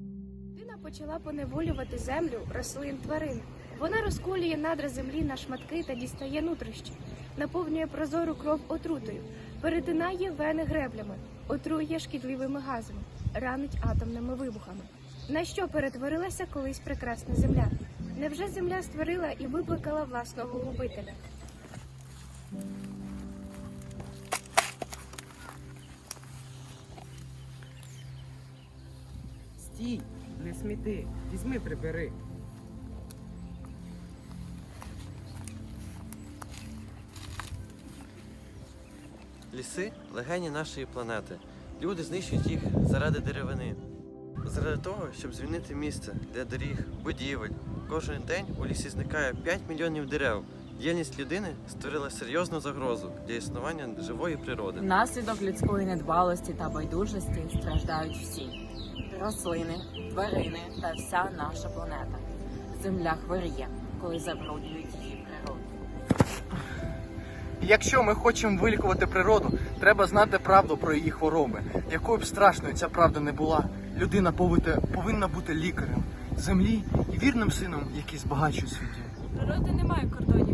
Людина почала поневолювати землю, рослин, тварин. Вона розколює надра землі на шматки та дістає нутрощі, наповнює прозору кров отрутою, перетинає вени греблями, отрує шкідливими газами, ранить атомними вибухами. На що перетворилася колись прекрасна земля? Невже земля створила і викликала власного губителя? Стій, не сміти, візьми, прибери. Ліси легені нашої планети. Люди знищують їх заради деревини. Заради того, щоб звільнити місце для доріг, будівель. Кожен день у лісі зникає 5 мільйонів дерев. Діяльність людини створила серйозну загрозу для існування живої природи. Внаслідок людської недбалості та байдужості страждають всі рослини, тварини та вся наша планета. Земля хворіє, коли забруднюють її природу. Якщо ми хочемо вилікувати природу, треба знати правду про її хвороби. Якою б страшною ця правда не була, людина повинна, повинна бути лікарем землі і вірним сином, який збагачує світ. Природи немає кордонів,